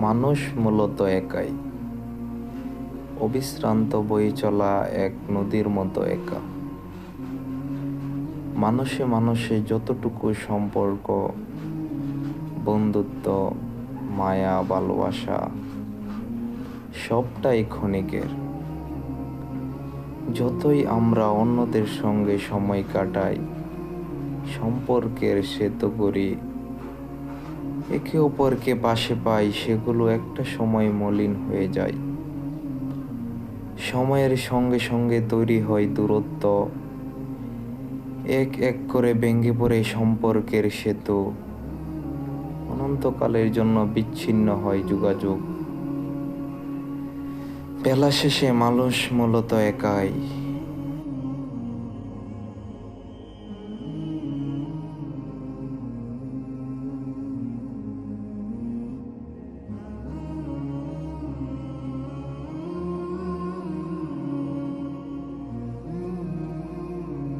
মানুষ মূলত একাই। অবিশ্রান্ত বয়ে চলা এক নদীর মতো একা। মানুষে মানুষে যতটুকু সম্পর্ক, বন্ধুত্ব, মায়া, ভালোবাসা, সবটাই ক্ষণিকের। যতই আমরা অন্যদের সঙ্গে সময় কাটাই, সম্পর্কের সেতু করি একে অপরকে পাশে পাই, সেগুলো একটা সময় মলিন হয়ে যায়। সময়ের সঙ্গে সঙ্গে তৈরি হয় দূরত্ব। এক এক করে ভেঙে পড়ে সম্পর্কের সেতু। অনন্তকালের জন্য বিচ্ছিন্ন হয় যোগাযোগ। বেলা শেষে মানুষ মূলত একাই।